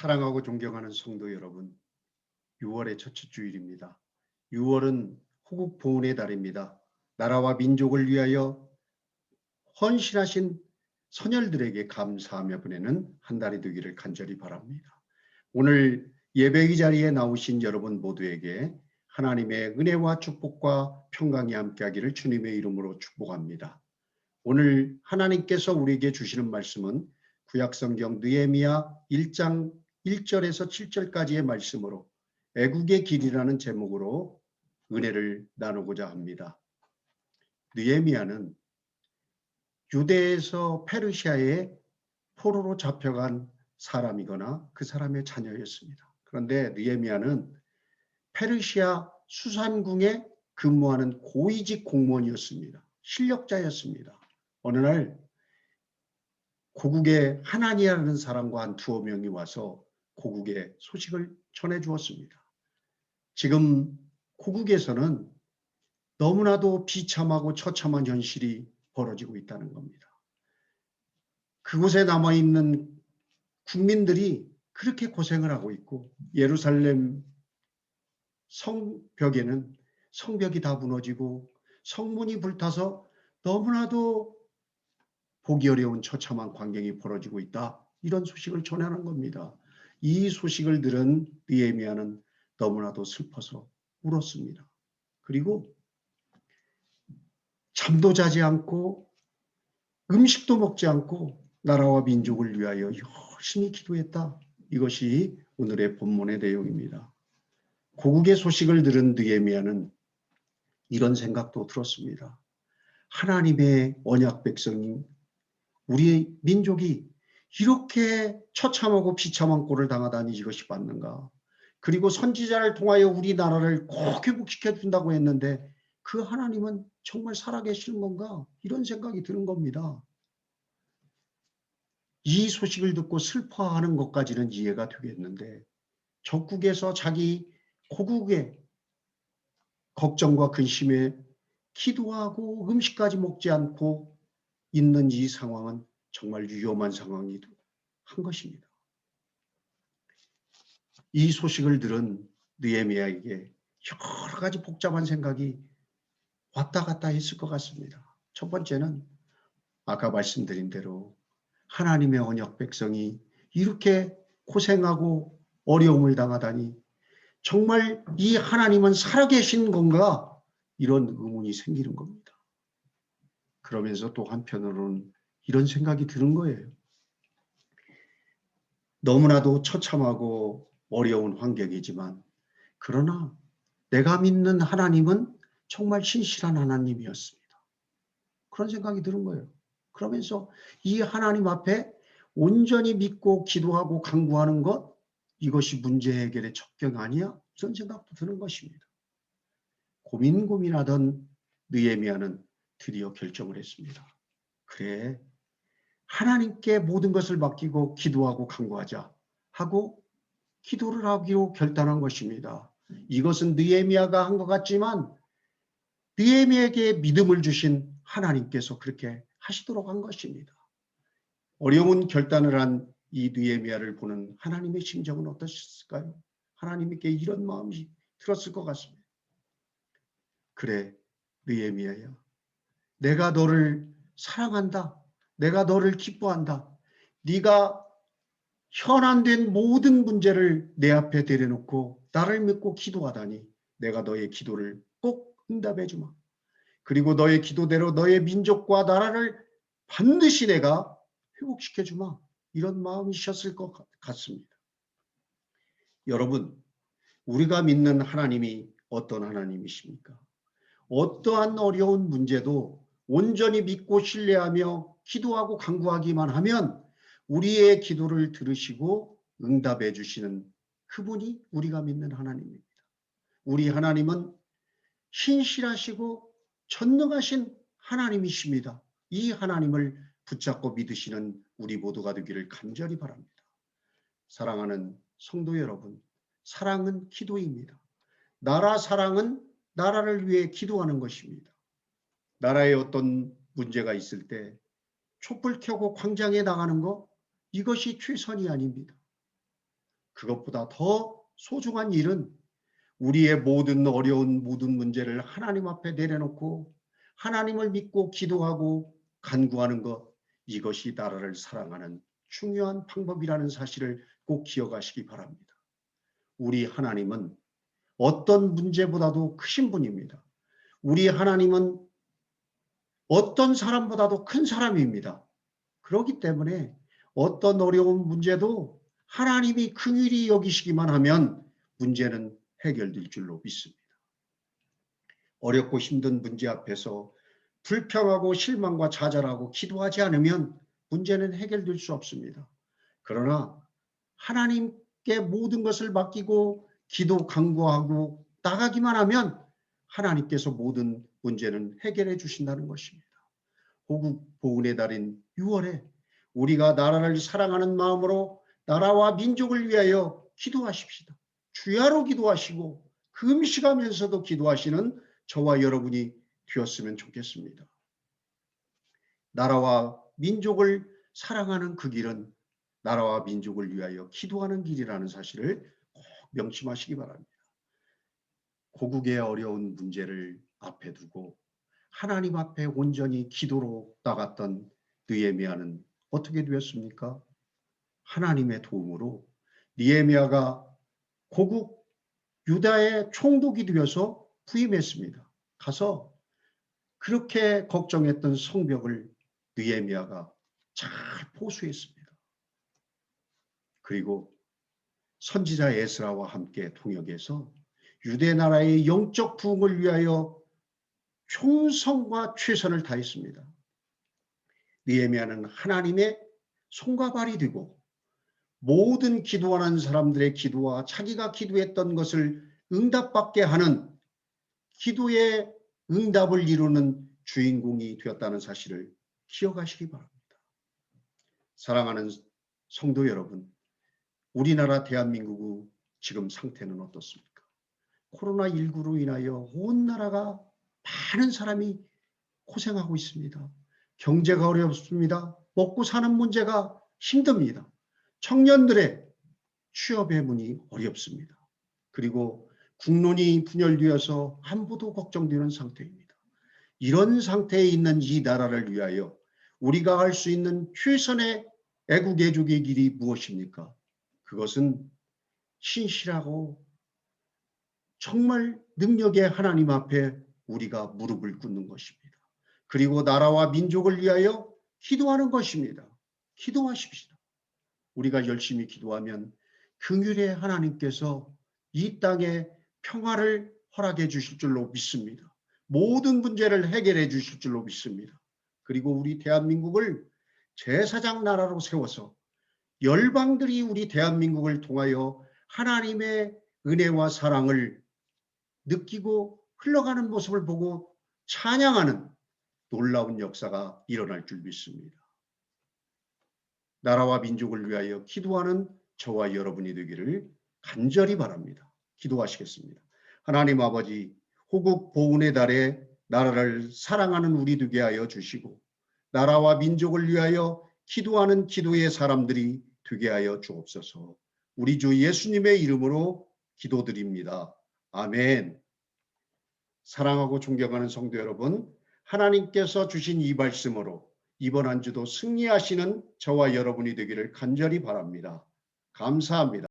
사랑하고 존경하는 성도 여러분, 6월의 첫째 주일입니다. 6월은 호국 보훈의 달입니다. 나라와 민족을 위하여 헌신하신 선열들에게 감사하며 보내는 한 달이 되기를 간절히 바랍니다. 오늘 예배의 자리에 나오신 여러분 모두에게 하나님의 은혜와 축복과 평강이 함께하기를 주님의 이름으로 축복합니다. 오늘 하나님께서 우리에게 주시는 말씀은 구약성경 느헤미야 1장 1절에서 7절까지의 말씀으로 애국의 길이라는 제목으로 은혜를 나누고자 합니다. 느헤미야는 유대에서 페르시아에 포로로 잡혀간 사람이거나 그 사람의 자녀였습니다. 그런데 느헤미야는 페르시아 수산궁에 근무하는 고위직 공무원이었습니다. 실력자였습니다. 어느 날 고국의 하나니라는 사람과 한 두어 명이 와서 고국의 소식을 전해 주었습니다. 지금 고국에서는 너무나도 비참하고 처참한 현실이 벌어지고 있다는 겁니다. 그곳에 남아 있는 국민들이 그렇게 고생을 하고 있고 예루살렘 성벽에는 성벽이 다 무너지고 성문이 불타서 너무나도 보기 어려운 처참한 광경이 벌어지고 있다. 이런 소식을 전하는 겁니다. 이 소식을 들은 느헤미야는 너무나도 슬퍼서 울었습니다. 그리고 잠도 자지 않고 음식도 먹지 않고 나라와 민족을 위하여 열심히 기도했다. 이것이 오늘의 본문의 내용입니다. 고국의 소식을 들은 느헤미야는 이런 생각도 들었습니다. 하나님의 언약 백성인 우리 민족이 이렇게 처참하고 비참한 꼴을 당하다니 이것이 맞는가? 그리고 선지자를 통하여 우리나라를 꼭 회복시켜 준다고 했는데 그 하나님은 정말 살아계시는 건가? 이런 생각이 드는 겁니다. 이 소식을 듣고 슬퍼하는 것까지는 이해가 되겠는데 적국에서 자기 고국의 걱정과 근심에 기도하고 음식까지 먹지 않고 있는 이 상황은 정말 위험한 상황이 한 것입니다. 이 소식을 들은 느에미아에게 여러 가지 복잡한 생각이 왔다 갔다 했을 것 같습니다. 첫 번째는 아까 말씀드린 대로 하나님의 언약 백성이 이렇게 고생하고 어려움을 당하다니 정말 이 하나님은 살아계신 건가 이런 의문이 생기는 겁니다. 그러면서 또 한편으로는 이런 생각이 드는 거예요. 너무나도 처참하고 어려운 환경이지만 그러나 내가 믿는 하나님은 정말 신실한 하나님이었습니다. 그런 생각이 드는 거예요. 그러면서 이 하나님 앞에 온전히 믿고 기도하고 강구하는 것 이것이 문제 해결의 적경 아니야? 이런 생각도 드는 것입니다. 고민 고민하던 느에미아는 드디어 결정을 했습니다. 그래 하나님께 모든 것을 맡기고 기도하고 간구하자 하고 기도를 하기로 결단한 것입니다. 이것은 느에미아가 한 것 같지만 느에미에게 믿음을 주신 하나님께서 그렇게 하시도록 한 것입니다. 어려운 결단을 한 이 느에미아를 보는 하나님의 심정은 어떠셨을까요? 하나님께 이런 마음이 들었을 것 같습니다. 그래, 느에미아야. 내가 너를 사랑한다. 내가 너를 기뻐한다. 네가 현안된 모든 문제를 내 앞에 데려놓고 나를 믿고 기도하다니 내가 너의 기도를 꼭 응답해 주마. 그리고 너의 기도대로 너의 민족과 나라를 반드시 내가 회복시켜 주마. 이런 마음이셨을 것 같습니다. 여러분, 우리가 믿는 하나님이 어떤 하나님이십니까? 어떠한 어려운 문제도 온전히 믿고 신뢰하며 기도하고 간구하기만 하면 우리의 기도를 들으시고 응답해 주시는 그분이 우리가 믿는 하나님입니다. 우리 하나님은 신실하시고 전능하신 하나님이십니다. 이 하나님을 붙잡고 믿으시는 우리 모두가 되기를 간절히 바랍니다. 사랑하는 성도 여러분, 사랑은 기도입니다. 나라 사랑은 나라를 위해 기도하는 것입니다. 나라에 어떤 문제가 있을 때 촛불 켜고 광장에 나가는 것 이것이 최선이 아닙니다. 그것보다 더 소중한 일은 우리의 모든 어려운 모든 문제를 하나님 앞에 내려놓고 하나님을 믿고 기도하고 간구하는 것 이것이 나라를 사랑하는 중요한 방법이라는 사실을 꼭 기억하시기 바랍니다. 우리 하나님은 어떤 문제보다도 크신 분입니다. 우리 하나님은 어떤 사람보다도 큰 사람입니다. 그렇기 때문에 어떤 어려운 문제도 하나님이 긍휼히 여기시기만 하면 문제는 해결될 줄로 믿습니다. 어렵고 힘든 문제 앞에서 불평하고 실망과 좌절하고 기도하지 않으면 문제는 해결될 수 없습니다. 그러나 하나님께 모든 것을 맡기고 기도 강구하고 나가기만 하면 하나님께서 모든 문제는 해결해 주신다는 것입니다. 호국 보훈의 달인 6월에 우리가 나라를 사랑하는 마음으로 나라와 민족을 위하여 기도하십시다. 주야로 기도하시고 금식하면서도 기도하시는 저와 여러분이 되었으면 좋겠습니다. 나라와 민족을 사랑하는 그 길은 나라와 민족을 위하여 기도하는 길이라는 사실을 꼭 명심하시기 바랍니다. 고국의 어려운 문제를 앞에 두고 하나님 앞에 온전히 기도로 나갔던 느헤미야는 어떻게 되었습니까? 하나님의 도움으로 니에미아가 고국 유다의 총독이 되어서 부임했습니다. 가서 그렇게 걱정했던 성벽을 느에미아가 잘 보수했습니다. 그리고 선지자 에스라와 함께 통역해서 유대 나라의 영적 부흥을 위하여 총성과 최선을 다했습니다. 느헤미야는 하나님의 손과 발이 되고 모든 기도하는 사람들의 기도와 자기가 기도했던 것을 응답받게 하는 기도의 응답을 이루는 주인공이 되었다는 사실을 기억하시기 바랍니다. 사랑하는 성도 여러분, 우리나라 대한민국의 지금 상태는 어떻습니까? 코로나19로 인하여 온 나라가 많은 사람이 고생하고 있습니다. 경제가 어렵습니다. 먹고 사는 문제가 힘듭니다. 청년들의 취업의 문이 어렵습니다. 그리고 국론이 분열되어서 안보도 걱정되는 상태입니다. 이런 상태에 있는 이 나라를 위하여 우리가 할 수 있는 최선의 애국애족의 길이 무엇입니까? 그것은 신실하고 정말 능력의 하나님 앞에 우리가 무릎을 꿇는 것입니다. 그리고 나라와 민족을 위하여 기도하는 것입니다. 기도하십시다. 우리가 열심히 기도하면 긍휼의 하나님께서 이 땅에 평화를 허락해 주실 줄로 믿습니다. 모든 문제를 해결해 주실 줄로 믿습니다. 그리고 우리 대한민국을 제사장 나라로 세워서 열방들이 우리 대한민국을 통하여 하나님의 은혜와 사랑을 느끼고 흘러가는 모습을 보고 찬양하는 놀라운 역사가 일어날 줄 믿습니다. 나라와 민족을 위하여 기도하는 저와 여러분이 되기를 간절히 바랍니다. 기도하시겠습니다. 하나님 아버지 호국 보훈의 달에 나라를 사랑하는 우리 되게 하여 주시고 나라와 민족을 위하여 기도하는 기도의 사람들이 되게 하여 주옵소서. 우리 주 예수님의 이름으로 기도드립니다. 아멘. 사랑하고 존경하는 성도 여러분, 하나님께서 주신 이 말씀으로 이번 한 주도 승리하시는 저와 여러분이 되기를 간절히 바랍니다. 감사합니다.